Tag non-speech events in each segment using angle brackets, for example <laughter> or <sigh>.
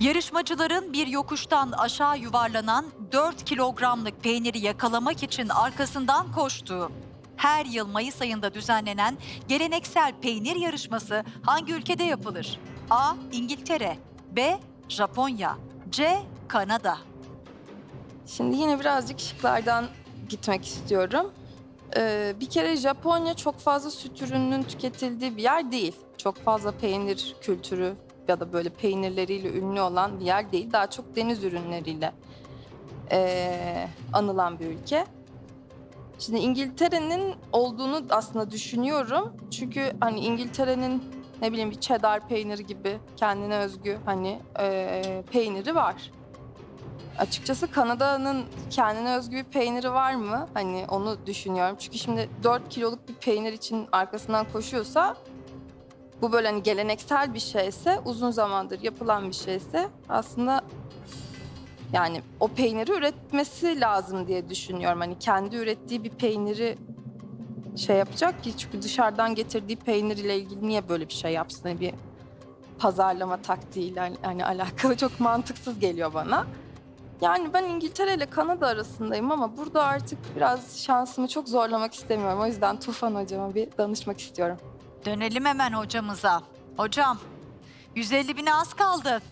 Yarışmacıların bir yokuştan aşağı yuvarlanan 4 kilogramlık peyniri yakalamak için arkasından koştuğu, her yıl Mayıs ayında düzenlenen geleneksel peynir yarışması hangi ülkede yapılır? A. İngiltere B. Japonya C. Kanada Şimdi yine birazcık şıklardan gitmek istiyorum. Ee, bir kere Japonya çok fazla süt ürününün tüketildiği bir yer değil. Çok fazla peynir kültürü ya da böyle peynirleriyle ünlü olan bir yer değil. Daha çok deniz ürünleriyle ee, anılan bir ülke. Şimdi İngiltere'nin olduğunu aslında düşünüyorum. Çünkü hani İngiltere'nin ne bileyim bir cheddar peyniri gibi kendine özgü hani ee, peyniri var. Açıkçası Kanada'nın kendine özgü bir peyniri var mı? Hani onu düşünüyorum. Çünkü şimdi 4 kiloluk bir peynir için arkasından koşuyorsa bu böyle hani geleneksel bir şeyse, uzun zamandır yapılan bir şeyse aslında yani o peyniri üretmesi lazım diye düşünüyorum. Hani kendi ürettiği bir peyniri şey yapacak ki çünkü dışarıdan getirdiği peynir ile ilgili niye böyle bir şey yapsın? Hani bir pazarlama taktiğiyle hani alakalı çok mantıksız geliyor bana. Yani ben İngiltere ile Kanada arasındayım ama burada artık biraz şansımı çok zorlamak istemiyorum. O yüzden Tufan hocama bir danışmak istiyorum. Dönelim hemen hocamıza. Hocam 150 bine az kaldı.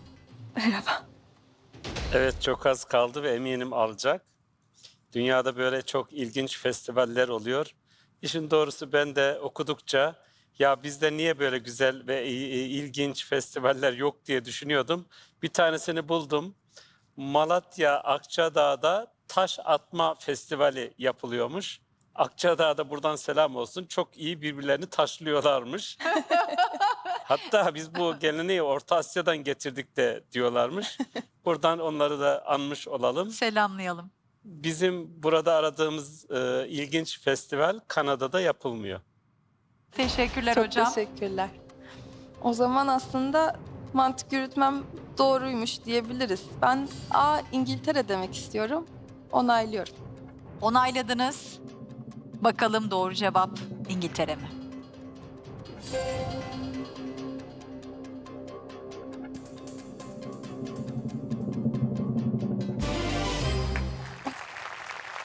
Evet çok az kaldı ve eminim alacak. Dünyada böyle çok ilginç festivaller oluyor. İşin doğrusu ben de okudukça ya bizde niye böyle güzel ve ilginç festivaller yok diye düşünüyordum. Bir tanesini buldum. Malatya Akçadağ'da taş atma festivali yapılıyormuş. Akçadağ'da buradan selam olsun. Çok iyi birbirlerini taşlıyorlarmış. <laughs> Hatta biz bu geleneği Orta Asya'dan getirdik de diyorlarmış. Buradan onları da anmış olalım. Selamlayalım. Bizim burada aradığımız e, ilginç festival Kanada'da yapılmıyor. Teşekkürler Çok hocam. teşekkürler. O zaman aslında mantık yürütmem doğruymuş diyebiliriz. Ben A İngiltere demek istiyorum. Onaylıyorum. Onayladınız. Bakalım doğru cevap İngiltere mi?